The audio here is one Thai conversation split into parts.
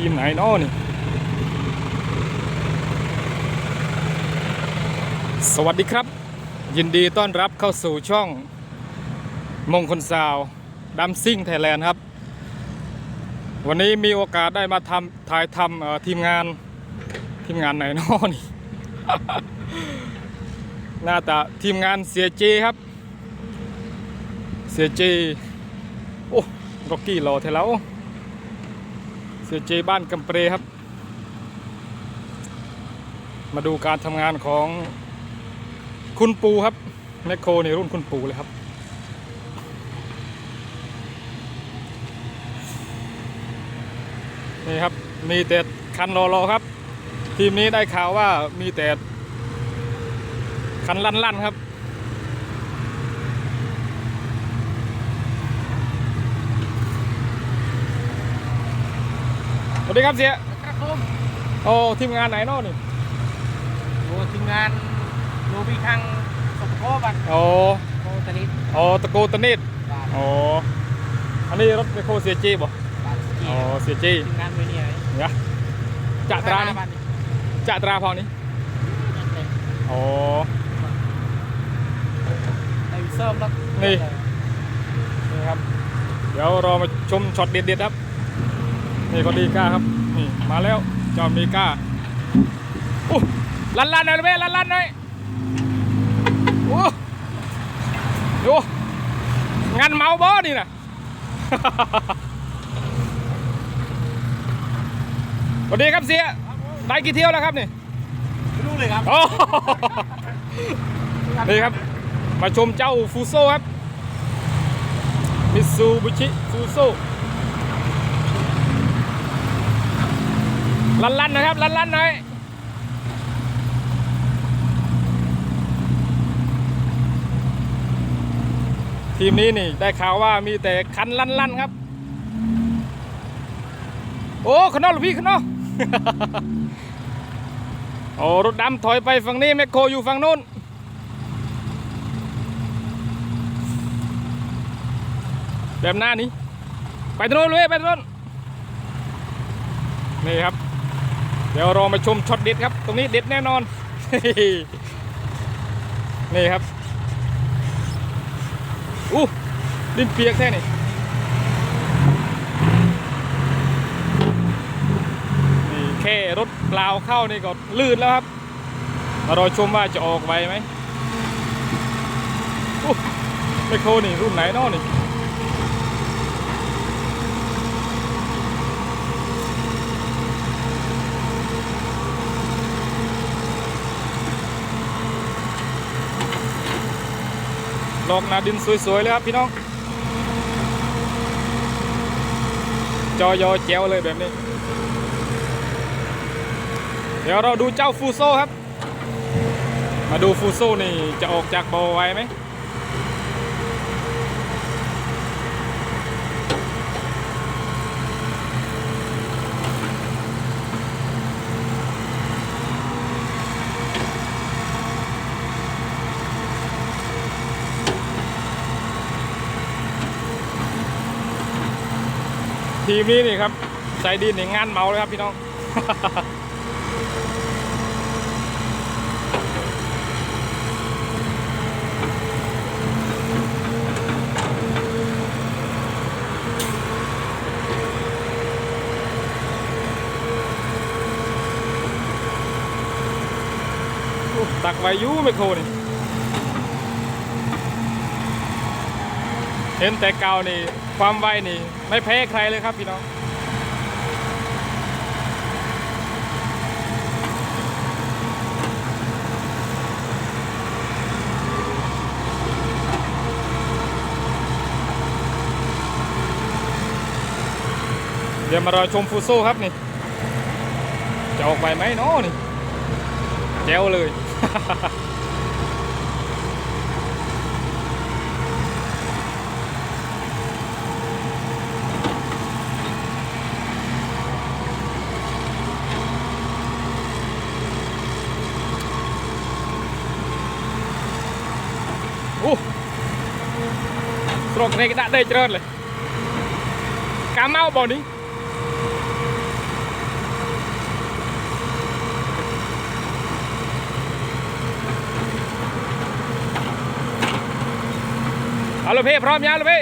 ทีมไหนนาะนี่สวัสดีครับ ยินดีต้อนรับเข้าสู่ช่อง มงคลสาวดัมซิ่งไทยแลนด์ครับ วันนี้มีโอกาสได้มาทำถ่ายทำทีมงานทีมงานไหนนาะนี่น่าจะทีมงานเสียเจครับเสียเจโอ้ร็อกกี้รอเทแล้ว สียเจบ้านกำเปรครับ มาดูการทำงานของคุณปูครับแมคโครในรุ่นคุณปูเลยครับ นี่ครับมีแต่คันรอรอครับ ทีมนี้ได้ข่าวว่ามีแต่คันลั่นๆครับ วัสดีครับเสียครับผมโอ้ทีมงานไหนเนาะนี่โอ้ทีมงานโรบีคังสมโภบันโอ้โคตนิดโอ้ตะโกตะนิดบาทโอ้อันนี้รถไมโครเสียจีบ่บาทสกีอ๋อเสียจีทีมงานเวเนียเนี่ยจะตรานี่จะตราพอนี้โอ้ไอ้เซิร์ฟแล้วนี่ครับ เดี๋ยวรอมาชมช็อตเด็ดๆครับ นี่ก็ดีก้าครับนี่มาแล้วจอมดีก้าอู้ลันลันๆหน่อยเลยแม่ลันลันๆหน่อยโอ้ดูงานเมาบอนี่นะสวัสดีครับเสียได้กี่เที่ยวแล้วครับนี่ไม่รู้เลยครับโอ้นี่ครับ มาชมเจ้าฟูโซครับมิซูบิชิฟูโซ ลันลันๆนะครับลันลันๆหน่อยทีมนี้นี่ได้ข่าวว่ามีแต่คันลันลันๆครับ โอ้ขนอหรือพี่ขนอโอ้รถดำถอยไปฝั่งนี้แมคโครอยู่ฝั่งนู้นแบบหน้านี้ ไปตรงนู้นเลยไปตรงนู้นนี่ครับ ดี๋ยวรอมาชมช็อตเด็ดครับ ตรงนี้เด็ดแน่นอน นี่ครับอู้ดินเปียกแท้นี่นี่แค่รถเปล่าเข้านี่ก็ลื่นแล้วครับมารอชมว่าจะออกไวไหมอู้ไมโครนี่รุ่นไหนนาะนี่ ลอกนาดินสวยๆเลยครับพี่น้อง จอยอแจวเลยแบบนี้ เดี๋ยวเราดูเจ้าฟูโซครับ มาดูฟูโซนี่จะออกจากบอไว้ไหม ทีมนี้นี่ครับใส่ดินนี่งานเมาเลยครับพี่น้อง ตักไว้ยูไมโครนี่ เห็นแต่เก่านี่ ความไวนี่ ไม่แพ้ใครเลยครับพี่น้องเดี๋ยวมารอชมฟูโซ่ครับนี่ จะออกไปไหมเนาะนี่แจ๋วเลย អូស្រកនេះគេដាក់ដេកច្រើនលេកាមកបងនេះเอาลูกพี่พร้อมยังลูกพี่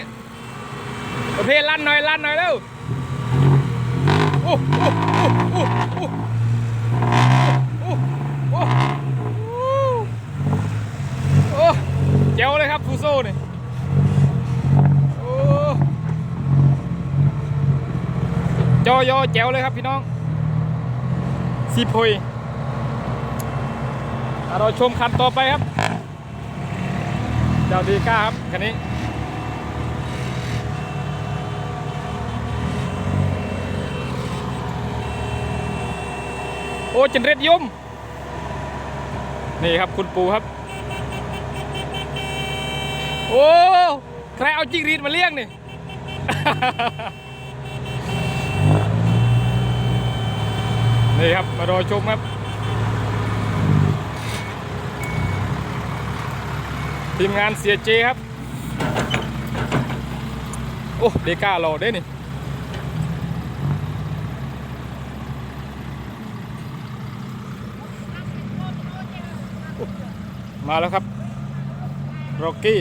ลูกพี่ลั่นหน่อยลั่นหน่อยเร็วโอ้โอ้ จอยอแจ๋วเลยครับพี่น้องซีโพยเราชมคันต่อไปครับเจ้าดีก้าครับคันนี้โอ้จันเร็ดยมนี่ครับคุณปูครับ โอ้ ใครเอาจิ้งรีดมาเลี้ยงนี่ นี่ครับ มารอชมครับ ทีมงานเสียเจครับ โอ้เดก้ารอได้นี่มาแล้วครับโรกกี้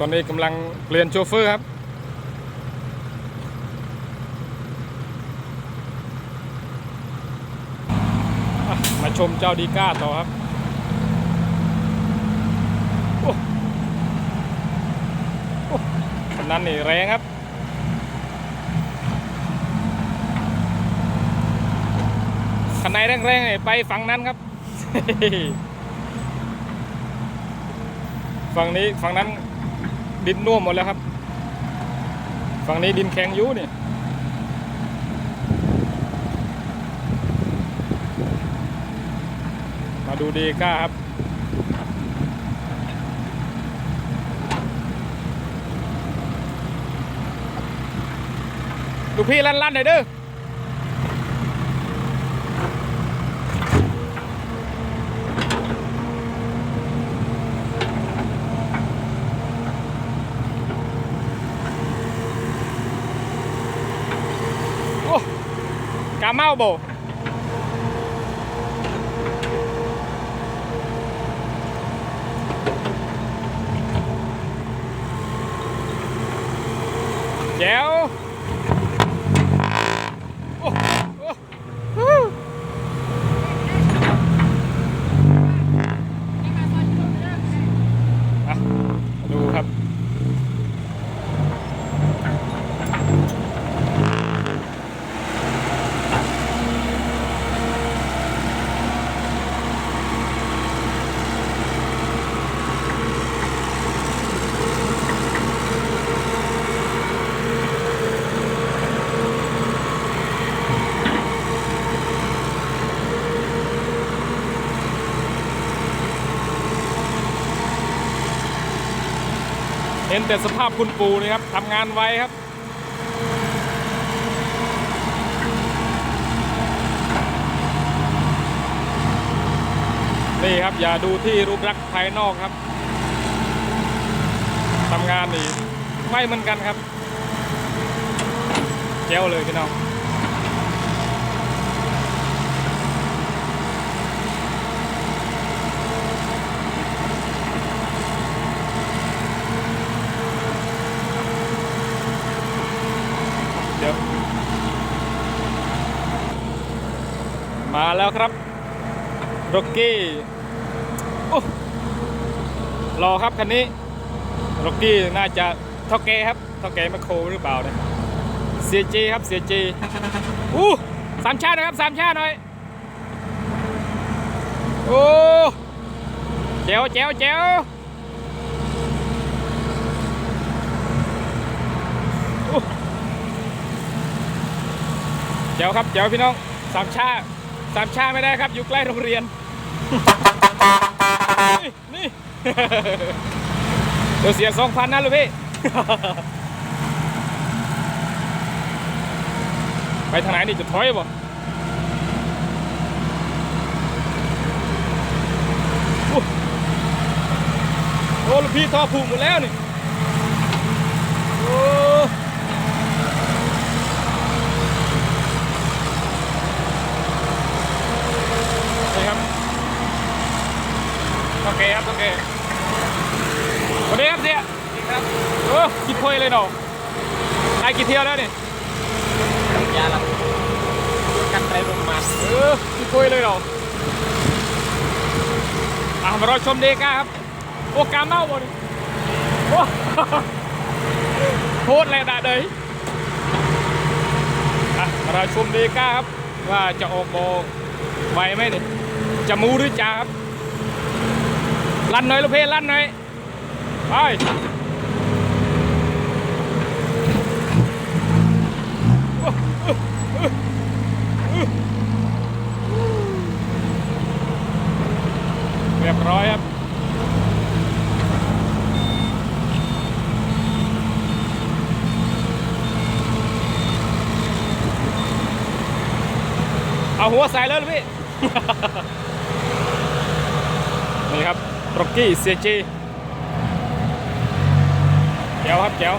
ตอนนี้กำลังเปลี่ยนโชเฟอร์ครับ มาชมเจ้าดีก้าต่อครับโอ้โอ้คันนั้นนี่แรงครับคันไหนแรงๆนี่ไปฝั่งนั้นครับฝั่งนี้ฝั่งนั้น ดินน่วมหมดแล้วครับ ฝั่งนี้ดินแข็งยุ่นี่มาดูดีก้าครับลูกพี่ลั่นๆหน่อยเด้อ Camaúbo. นแต่สภาพคุณปูนี่ครับทำงานไวครับนี่ครับอย่าดูที่รูปลักษณ์ภายนอกครับทำงานนี่ไม่เหมือนกันครับแจ้วเลยพี่น้อง เดี๋ยว มา แล้วครับโรกกี้โอ้รอครับคันนี้โรกกี้น่าจะเท่าแกครับเท่าแกมาโครหรือเปล่าเนี่ยเสียจีครับเสียจีอู้สามชาติหนะครับสามชาติหน่อยโอ้แจ๋วแจ๋วแจ๋วเจ๋วครับเจ๋วพี่น้องสามชา สามชาไม่ได้ครับ อยู่ใกล้โรงเรียน นี่นี่เดี๋ยวเสียสองพันนะลูกพี่ ไปทางไหนนี่จะถอยบ่โอ้ลูกพี่ท่อผูกหมดแล้วนี่ โอ้ เคครับ โอเคสวัสดีครับเสียนี่ครับเออคิดคุยเลยเนาะได้กี่เที่ยวแล้วนี่ยาลับกันไตรลงมาเออคิดคุยเลยเนาะอะมารอชมเดก้าครับ โอ้กาเมาหมดโอ้โคตรเลยด่าเลยอะมารอชมเดก้าครับ ว่าจะออกโบไหวไหมนี่จะมูหรือจ่าครับ ลั่นหน่อยลูกเพลั่นหน่อย ไป เรียบร้อยครับเอาหัวใส่เลยลูกพี่ นี่ครับ ร็อกกี้เซียจีแจ๋วครับแจ๋ว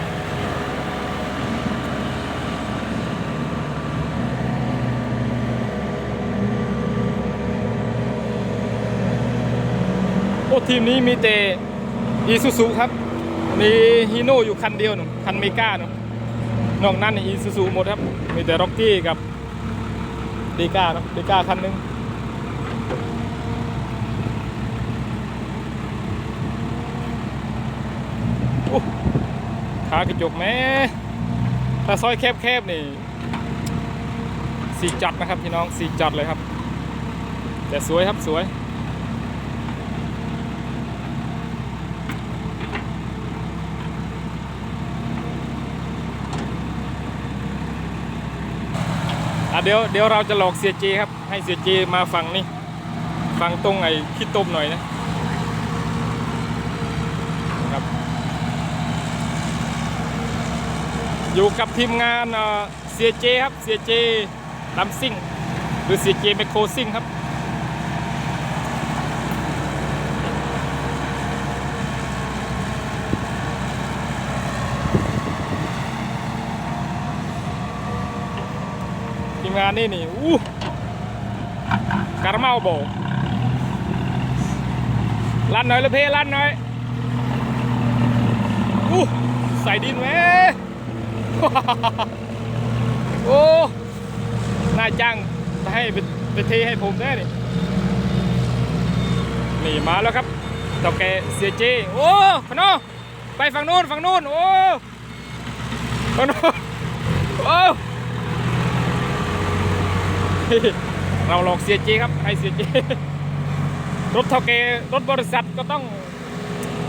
โอ้ทีมนี้มีแต่อีซูซูครับ มีฮีโน่อยู่คันเดียวหนึ่งคันเมกาหนึ่งนอกนั้นอีซูซูหมดครับ มีแต่ร็อกกี้กับดีก้าเนอะดีก้าคันหนึง ขากระจกแม่ถ้าซอยแคบๆนี่สีจัดนะครับพี่น้องสีจัดเลยครับ แต่สวยครับสวยอะเดี๋ยวเดี๋ยวเราจะหลอกเสียเจครับ ให้เสียเจมาฟังนี่ฟังตรงไอ้ขี้ต้มหน่อยนะ ครับ อยู่กับทีมงานเสียเจครับเสียเจลำซิ่ง หรือเสียเจแมคโครซิ่งครับ ทีมงานนี่นี่อู้การเมาโบลั่นหน่อยเลยเพลั่นหน่อยอู้ใส่ดินแหม โอ้น่าจ้างให้ไปเทให้ผมได้นี่นี่มาแล้วครับเต่าแกเสียเจโอ้พนอไปฝั่งนู้นฝั่งนู้นโอ้ฝั่งนู้นโอ้เราหลอกเสียเจครับให้เสียเจรถเท่าแกรถบริษัทก็ต้อง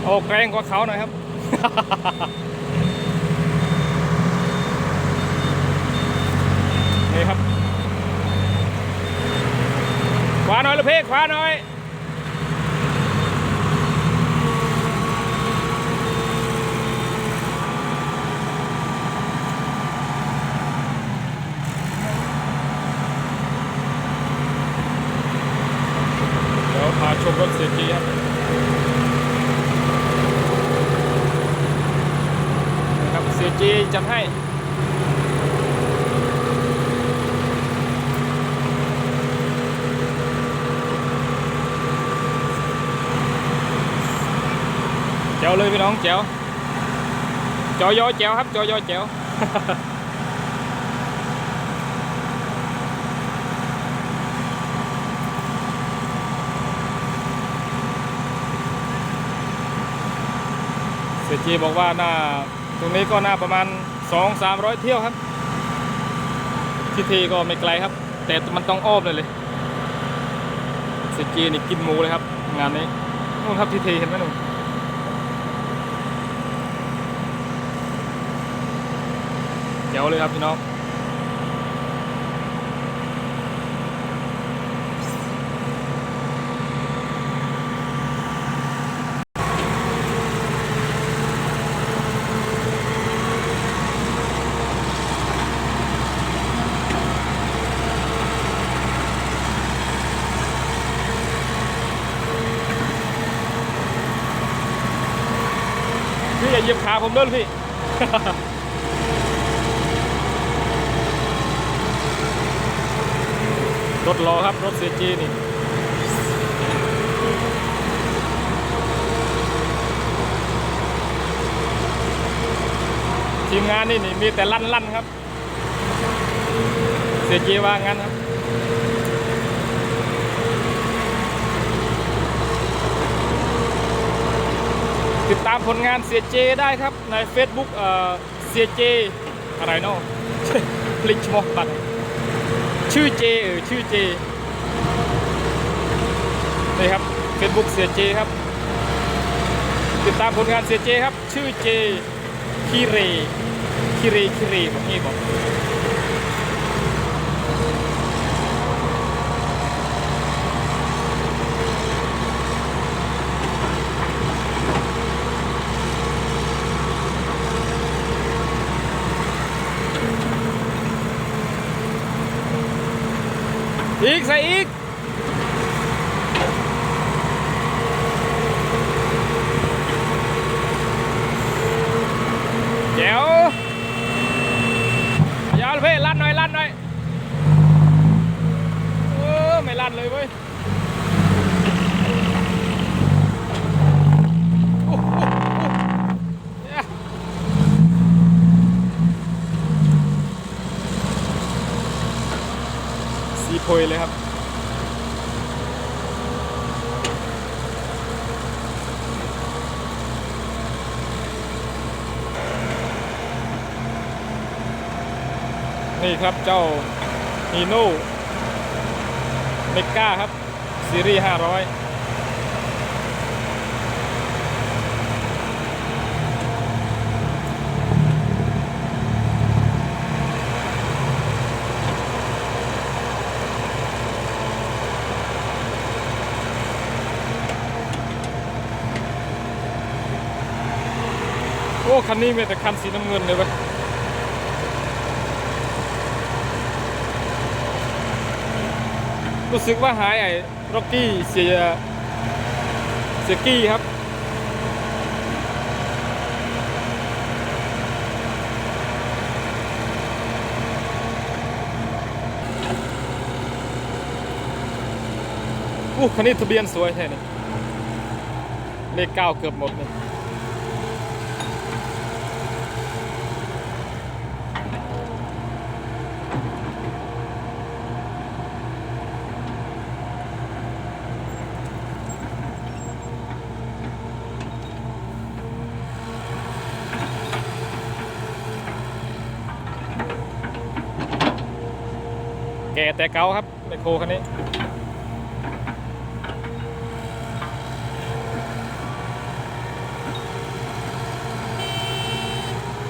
ออกแรงกว่าเขาหน่อยครับ นี่ครับขวาหน่อยลูกเพขวาหน่อย เดี๋ยวพาชมรถเสียจีครับนะครับเสียจีจัดให้ แจ๋ว เลยพี่น้องแจ๋วจอยอแจ๋วครับจอยอแจ๋วเสียจีบอกว่าหน้าตรงนี้ก็หน้าประมาณ 2 3 0 0 เที่ยวครับ ที่ทีก็ไม่ไกลครับ แต่มันต้องอ้อมเลยเลยเสียจีนี่กินหมูเลยครับ งานนี้นู่นครับที่ทีเห็นไหมหนุ่มเจ๋วเลยครับพี่น้องพี่อย่าเหยียบขาผมด้วยพี่ เจีนี่ทีมงานนี่นี่มีแต่ลั่นลั่นครับเสียจีว่างั้นครับติดตามผลงานเสียเจได้ครับใน Facebook เสียเจอะไรเนาะพลิกชมอกบัตชื่อเจเออชื่อเจ นี่ครับ Facebook เสียเจครับ ติดตามผลงานเสียเจครับ ชื่อเจคิเรคิเรคิเรแบบนี้บอกอีกใส่อีก เดี๋ยวยาวเลยเพ่ลั่นหน่อยลั่นหน่อยเออไม่ลั่นเลยเว้ยโอ้โหเนี่ยสีโพยเลยครับ นี่ครับเจ้าฮีโน่เมกาครับ ซีรีส์500โอ้ คันนี้มีแต่คันสีน้ำเงินเลยเว้ย รู้สึกว่าหายไอ้ร็อกกี้เสียเสียกี้ครับ อู้คันนี้ทะเบียนสวยแท้นี่เลขเก้าเกือบหมดนี่ แก่แต่เก่าครับแบคโคคันนี้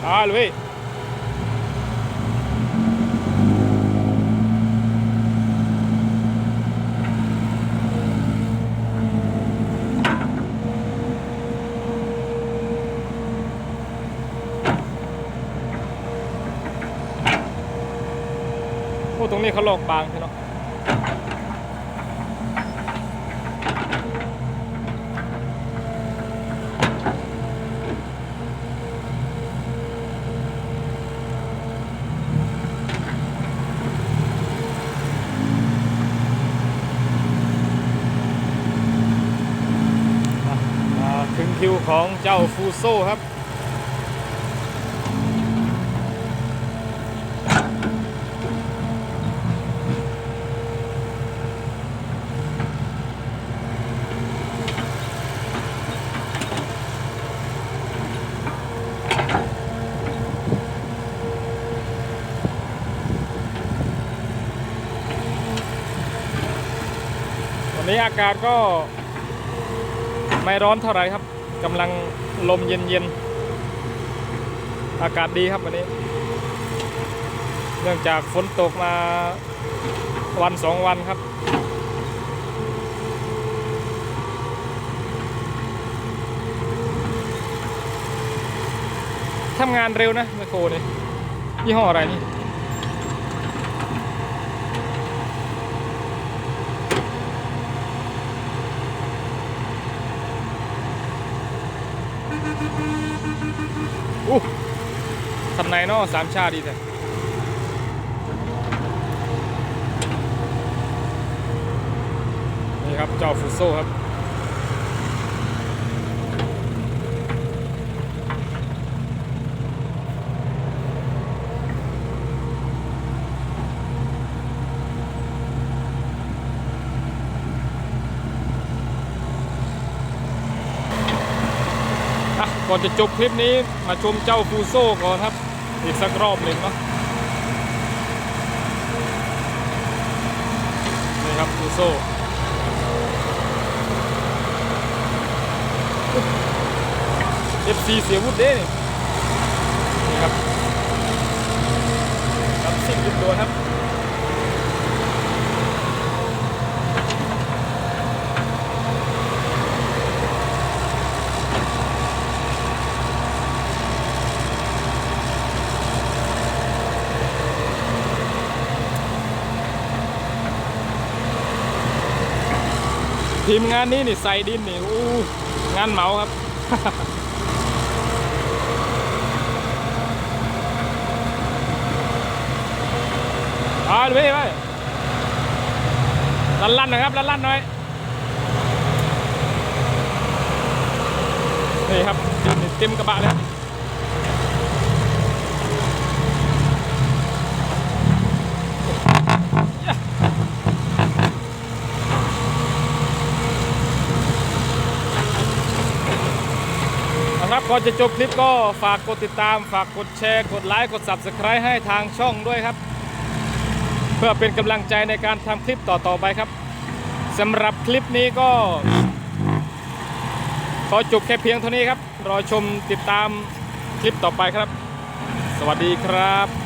อ่าลุย นี้เขาลอกบางใช่เนาะถึงคิวของเจ้าฟูโซครับ อากาศก็ไม่ร้อนเท่าไหร่ครับกำลังลมเย็นๆ อากาศดีครับวันนี้ เนื่องจากฝนตกมาวันสองวันครับ ทำงานเร็วนะไมโครนี่ยี่ห้ออะไรนี่ นาะสามชาดีแต่ครับเจ้าฟูโซครับก่อนจะจบคลิปนี้มาชมเจ้าฟูโซก่อนครับ อีกสักรอบหนึ่งเนาะนี่ครับฟูโซ่เอฟซีเสียวุฒิเด้นี่ครับทำสิ่งยุดโดนครับ ทีมงานนี้นี่ใส่ดินนี่อู้งานเหมาครับ เอาเลยไปลั่นลั่นหน่อยครับลั่นลั่นหน่อย นี่ครับเต็มกระบะเลยครับยะ นะครับก่ อนจะจบคลิปก็ฝากกดติดตาม ฝากกดแชร์ กดไลค์ กด Subscribe ให้ทางช่องด้วยครับ เพื่อเป็นกำลังใจในการทำคลิปต่อๆไปครับสำหรับคลิปนี้ก็ ขอจบแค่เพียงเท่านี้ครับ รอชมติดตามคลิปต่อไปครับ สวัสดีครับ